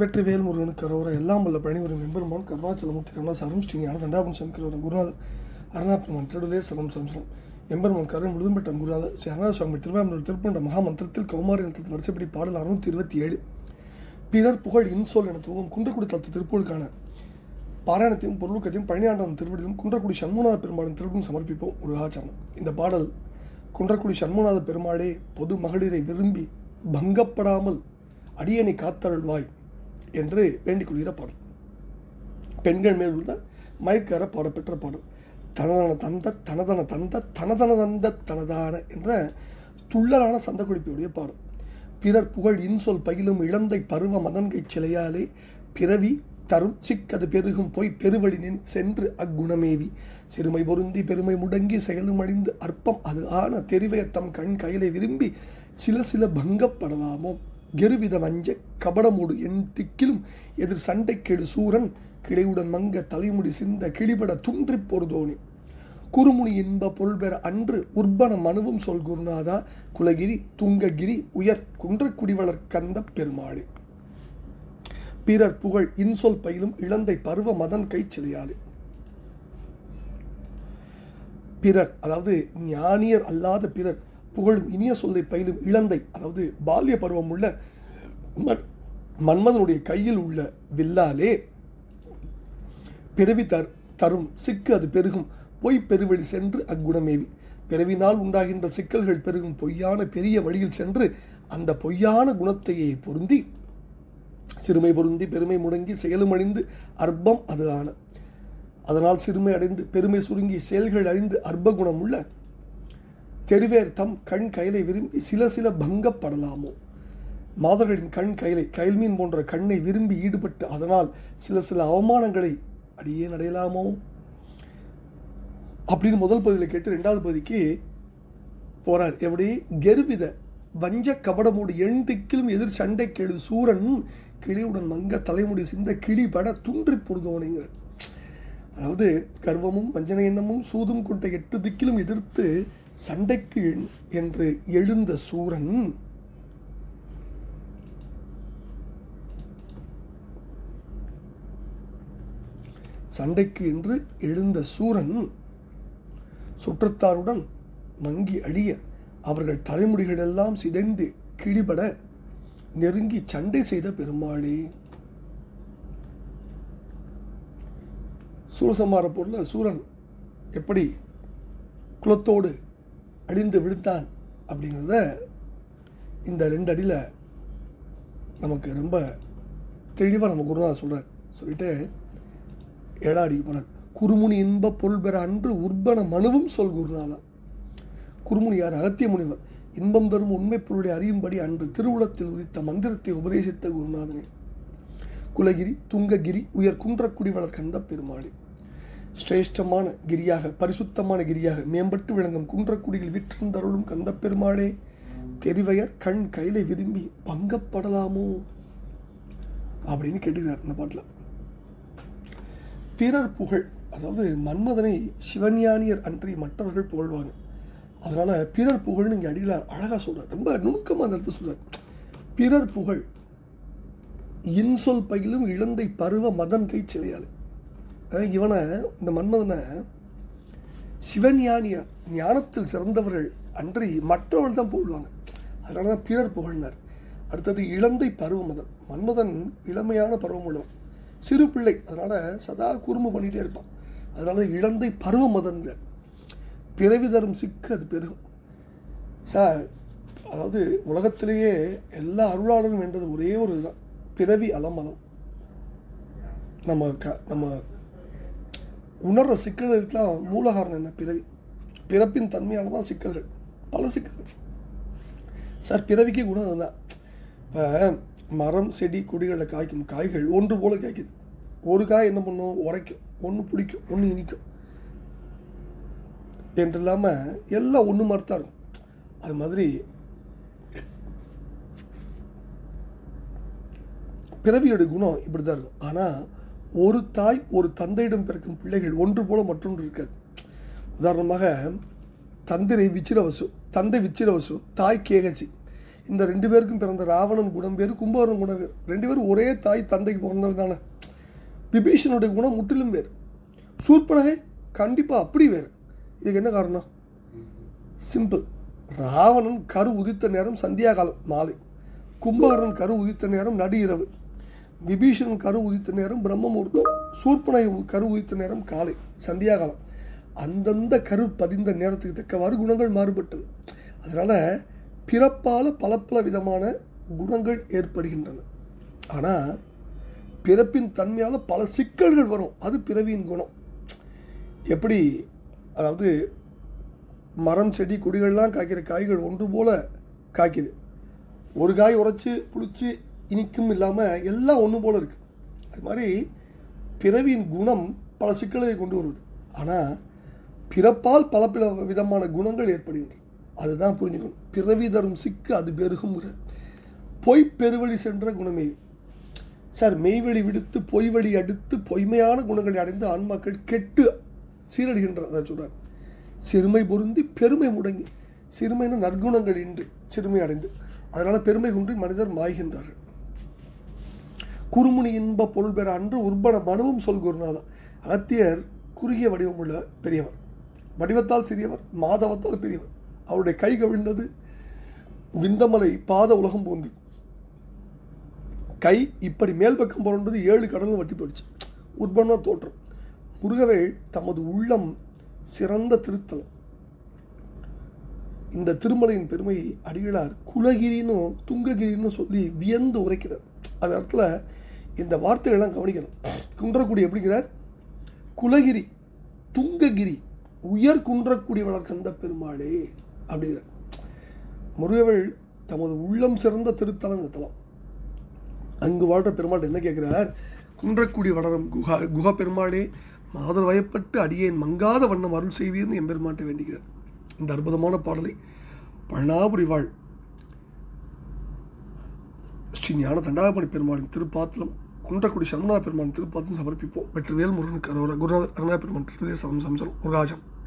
வெற்றி வேல்முருகனுக்கு கரோர எல்லாம் வல்ல பணிவரும் எம்பெருமான் கருணாச்சலமூர்த்தி கருணாசாரம் ஸ்ரீ ஞான தண்டாபன் சங்கரோட குருநாதர் அருணாபெருமான் திருடலே சலம் சம்சரம் எம்பெருமான் கருண் முழுதும்பெட்டம் குருநாதர் ஸ்ரீ அருணா சுவாமி திருவாமூர் திருப்பண்ட மகாமந்திரத்தில் கௌமாரி நிலத்தில் வரிசைப்படி பாடல் அறுநூத்தி இருபத்தி ஏழு. பிறர் புகழ் இன்சொல் என துவங்கும் குன்றக்குடி தத்து திருப்பூருக்கான பாராயணத்தையும் பொருளுக்கத்தையும் பழனியாண்டன் திருவடியும் குன்றக்குடி சண்முகநாத பெருமாளின் திருப்பம் சமர்ப்பிப்போம் முருகாச்சரணம் இந்த பாடல் குன்றக்குடி சண்முகநாத பெருமாளே பொது மகளிரை விரும்பி பங்கப்படாமல் அடியனை காத்தருள்வாய். என்று வேண்டிக் கொள்கிற பாடல். பெண்கள் மேல் உள்ள மயக்கர பாடப்பெற்ற பாடல். தனதன தந்த தனதன தந்த தனதன தந்த தனதான என்ற துள்ளலான சந்த குறிப்பியுடைய பாடல். பிறர் புகழ் இன்சொல் பயிலும் இளந்தை பருவ மதன்கை சிலையாலே பிறவி தரும் சிக்கது பெருகும் போய் பெருவழினின் சென்று அக்குணமேவி. சிறுமை பொருந்தி பெருமை முடங்கி செயலும் அழிந்து அற்பம் அது ஆன தெரிவையத்தம் கண் கையிலை விரும்பி சில சில பங்கப்படலாமோ? கெருவித வஞ்ச கபடமோடு என் திக்கிலும் எதிர் சண்டைக்கெடு சூரன் கிளையுடன் மங்க தலைமுடி சிந்த கிளிபட துன்றிப் பொருதோனி குறுமுனி இன்ப பொருள்பெற அன்று உற்பன மனுவும் சொல் குருநாதா குலகிரி துங்ககிரி உயர் குன்றக்குடிவளர் கந்த பெருமாளே. பிறர் புகழ் இன்சொல் பயிலும் இளந்தை பருவ மதன் கை சிலையாளே பிறர் அதாவது ஞானியர் அல்லாத பிறர் புகழும் இனிய சொல்லை பயிலும் இளந்தை அதாவது பால்ய பருவம் உள்ள மன்- மன்மதனுடைய கையில் உள்ள வில்லாலே பிறவி தர் தரும் சிக்கு அது பெருகும் பொய் பெருவழி சென்று அக்குணமேவி. பிறவினால் உண்டாகின்ற சிக்கல்கள் பெருகும் பொய்யான பெரிய வழியில் சென்று அந்த பொய்யான குணத்தையே பொருந்தி சிறுமை பொருந்தி பெருமை முடங்கி செயலும் அழிந்து அற்பம் அது ஆன. அதனால் சிறுமை அடைந்து பெருமை சுருங்கி செயல்கள் அழிந்து அற்ப குணம் உள்ள தெரிவேர் தம் கண் கயலை விரும்பி சில சில பங்கப்படலாமோ? மாதர்களின் கண் கயலை கயல்மீன் போன்ற கண்ணை விரும்பி ஈடுபட்டு அதனால் சில சில அவமானங்களை அடியே அடையலாமோ அப்படின்னு முதல் பகுதியில் கேட்டு ரெண்டாவது பகுதிக்கு போறார். எப்படி? கெருவித வஞ்ச கபடமோடு எண் திக்கிலும் எதிர் சண்டை கேடு சூரன் கிளியுடன் மங்க தலைமுடி சிந்த கிளி பட துன்றி பொருதோனைங்கிற அதாவது கர்வமும் வஞ்சன எண்ணமும் சூதும் கொண்ட எட்டு திக்கிலும் எதிர்த்து சண்டைக்கு எண்- என்று எழுந்த சூரன் சண்டைக்கு என்று எழுந்த சூரன் சுற்றத்தாருடன் மங்கி அழிய அவர்கள் தலைமுடிகளெல்லாம் சிதைந்து கிழிபட நெருங்கி சண்டை செய்த பெருமாளே. சூரசம்மார பொருள் சூரன் எப்படி குலத்தோடு அழிந்து விழுந்தான் அப்படிங்கிறத இந்த ரெண்டு அடியில் நமக்கு ரொம்ப தெளிவாக நம்ம குருநாதர் சொல்கிறார் சொல்லிட்டு ஏழாடி போனார். குருமுனி இன்ப பொருள் பெற அன்று உர்பன மனுவும் சொல் குருநாதா குருமுனி யார்? அகத்திய முனிவர். இன்பம் தரும் உண்மை பொருளை அறியும்படி அன்று திருவுளத்தில் உதித்த மந்திரத்தை உபதேசித்த குருநாதனே. குலகிரி துங்ககிரி உயர் குன்றக்குடி வளர்க்கந்த பெருமாளே. சிரேஷ்டமான கிரியாக பரிசுத்தமான கிரியாக மேம்பட்டு விளங்கும் குன்றக்குடியில் விற்றிருந்தருளும் கந்த பெருமாளே தெரிவையர் கண் கையிலை விரும்பி பங்கப்படலாமோ? அப்படின்னு கேட்டுக்கிறார் இந்த பாட்டில். பிறர் புகழ் அதாவது மன்மதனை சிவஞானியர் அன்றி மற்றவர்கள் புகழ்வாங்க. அதனால் பிறர் புகழ்னு இங்கே அடிகளார் அழகாக சொல்கிறார் ரொம்ப நுணுக்கமாக அந்த இடத்துல சொல்றார். பிறர் புகழ் இன்சொல் பயிலும் இழந்தை பருவ மதன் கை சிலையாள். அதாவது இவனை இந்த மன்மதனை சிவஞானிய ஞானத்தில் சிறந்தவர்கள் அன்றி மற்றவர்கள் தான் போடுவாங்க அதனால தான் பிறர் புகழ்னார் அடுத்தது இளந்தை பருவமதன். மன்மதன் இளமையான பருவம் உள்ளவன். சிறு பிள்ளை. அதனால் சதா குறும்பு பண்ணிகிட்டே இருப்பான். அதனால இளந்தை பருவமதன் மதன்கிறார் பிறவி தரும் சிக்கு அது பெருகும் சார் அதாவது உலகத்திலேயே எல்லா அருளாளரும் வேண்டது ஒரே ஒரு இதுதான். பிறவி அலமலம் நம்ம க நம்ம உணர்ற சிக்கல்களுக்கெல்லாம் மூல காரணம் என்ன? பிறவி. பிறப்பின் தன்மையால் தான் சிக்கல்கள். பல சிக்கல்கள். சார் பிறவிக்கு குணம் தான் இப்போ மரம் செடி கொடிகளில் காய்க்கும் காய்கள் ஒன்று போல காய்க்குது. ஒரு காய் என்ன பண்ணும்? உரைக்கும். ஒன்று பிடிக்கும் ஒன்று இனிக்கும். என்று இல்லாமல் எல்லாம் ஒன்று மாதிரி தான் இருக்கும். அது மாதிரி பிறவியோட குணம் இப்படி தான் இருக்கும். ஆனால் ஒரு தாய் ஒரு தந்தையிடம் பிறக்கும் பிள்ளைகள் ஒன்று போல மற்றொன்று இருக்காது. உதாரணமாக தந்திரை விச்சிரவசு தந்தை விச்சிரவசு தாய் கேகசி. இந்த ரெண்டு பேருக்கும் பிறந்த ராவணன் குணம் வேறு கும்பகரன் குணம் வேறு. ரெண்டு பேரும் ஒரே தாய் தந்தைக்கு பிறந்தவர் தானே. விபீஷனுடைய குணம் முற்றிலும் வேறு. சூர்பனகை கண்டிப்பாக அப்படி வேறு. இதுக்கு என்ன காரணம்? சிம்பிள் ராவணன் கரு உதித்த நேரம் சந்தியா காலம் மாலை. கும்பகரன் கரு உதித்த நேரம் நடு இரவு. விபீஷன் கரு உதித்த நேரம் பிரம்ம முகூர்த்தம் சூர்பனை கரு உதித்த நேரம் காலை சந்தியாகாலம். அந்தந்த கரு பதிந்த நேரத்துக்கு தக்கவாறு குணங்கள் மாறுபட்டது. அதனால் பிறப்பால் பல பல விதமான குணங்கள் ஏற்படுகின்றன. ஆனால் பிறப்பின் தன்மையால் பல சிக்கல்கள் வரும். அது பிறவியின் குணம். எப்படி? அதாவது மரம் செடி கொடிகள்லாம் காய்க்கிற காய்கள் ஒன்று போல காய்க்குது. ஒரு காய் உரைச்சி புளிச்சு இனிக்கும் இல்லாமல் எல்லாம் ஒன்று போல் இருக்குது அது மாதிரி பிறவியின் குணம் பல சிக்கல்களை கொண்டு வருவது ஆனால் பிறப்பால் பல பல விதமான குணங்கள் ஏற்படுகின்றன. அதுதான் புரிஞ்சுக்கணும். பிறவி தரும் சிக்கு அது பெருகுங்கிற பொய் பெருவழி சென்ற குணமே. சார் மெய்வழி விடுத்து பொய் வழி அடுத்து பொய்மையான குணங்களை அடைந்து ஆன்மாக்கள் கெட்டு சீரடுகின்றன அதை சொல்கிறார் சிறுமை பொருந்தி பெருமை முடங்கி சிறுமைன நற்குணங்கள் இன்றி சிறுமை அடைந்து அதனால் பெருமை குன்றி மனிதர் மாய்கின்றார்கள். குறுமுனி இன்ப பொருள் பெற அன்று உர்பன மனுவும் சொல் குருநாதா அகத்தியர் குறுகிய வடிவம் உள்ள பெரியவர். வடிவத்தால் சிறியவர் மாதவத்தால் பெரியவர். அவருடைய கை கவிழ்ந்தது விந்தமலை பாத உலகம் போந்து கை இப்படி மேல் பக்கம் புரண்டது ஏழு கடலும் வட்டி போயிடுச்சு. உற்பன்னா தோற்றம். முருகவேள் தமது உள்ளம் சிறந்த திருத்தலம். இந்த திருமலையின் பெருமையை அடிகளார் குலகிரினும் துங்ககிரின்னு சொல்லி வியந்து உரைக்கிறார். அந்த இடத்துல இந்த வார்த்தைகள்லாம் கவனிக்கணும். குன்றக்குடி எப்படிங்கிறார்? குலகிரி துங்ககிரி உயர் குன்றக்குடி வளர்க்கந்த பெருமாளே அப்படிங்கிறார். முருகவள் தமது உள்ளம் சிறந்த திருத்தலம் இந்த தலம். அங்கு வாழ்கிற பெருமாள் என்ன கேட்குறார்? குன்றக்குடி வளரும் குஹா குஹா பெருமாளே மாதர் வயப்பட்டு அடியேன் மங்காத வண்ணம் அருள் செய்வீர்னு எம்பெருமாட்டை வேண்டுகிறார் இந்த அற்புதமான பாடலை பழனாபுரி வாழ் ஸ்ரீ ஞான தண்டாபடி பெருமாளின் திருப்பாத்திரம் குன்றக்குடி சண்முகா பெருமான் திருப்பாத்திரம் சமர்ப்பிப்போம். வெற்றிவேல் முருகனுக்கு அரோரா குருநாதர் அருணா பெருமான் திருதே சமம் சம்சலம் முருகாஜம்.